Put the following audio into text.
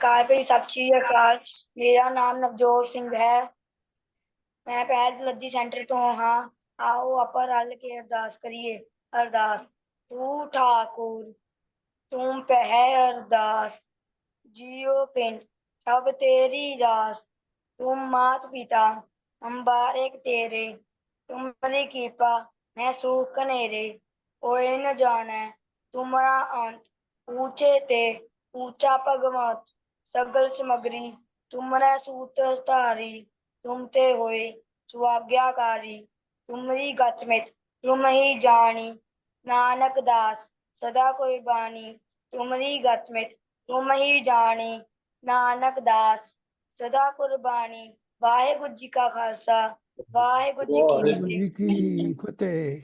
ਕਾਰ ਭਈ ਸਤਿ ਸ਼੍ਰੀ ਅਕਾਲ ਮੇਰਾ ਨਾਮ ਨਵਜੋਤ ਸਿੰਘ ਹੈ ਮੈਂ ਪਹਿਲ ਲੱਦੀ ਸੈਂਟਰ ਤੋਂ ਹਾਂ ਆਓ ਆਪਾਂ ਰਲ ਕੇ ਅਰਦਾਸ ਕਰੀਏ ਅਰਦਾਸ ਤੂੰ ਠਾਕੁਰ ਤੂੰ ਪਹਿ ਅਰਦਾਸ ਜੀਉ ਪਿੰਡ ਸਭ ਤੇਰੀ ਰਾਸ तुम मात पिता हम बारेक तेरे तुम्हारी कृपा मैं सूख कनेरे कोई न जाने तुम्हारा अंत ऊंचे ते ऊंचा भगवत ਸਗਲ ਸਮਗਰੀ ਤੁਮਰੇ ਸੂਤ ਧਾਰੀ ਤੁਮ ਤੇ ਹੋਏ ਸੁਆਗਿਆਕਾਰੀ ਤੁਮਰੀ ਗਤ ਮਿਤ ਤੁਮ ਜਾਣੀ ਨਾਨਕ ਦਾਸ ਸਦਾ ਕੋਈ ਬਾਣੀ ਤੁਮਰੀ ਗਤ ਮਿਤ ਤੁਮ ਜਾਣੀ ਨਾਨਕ ਦਾਸ ਸਦਾ ਕੁਰਬਾਨੀ ਵਾਹਿਗੁਰੂ ਜੀ ਕਾ ਖਾਲਸਾ ਵਾਹਿਗੁਰੂ ਜੀ ਕੀ ਫਤਿਹ।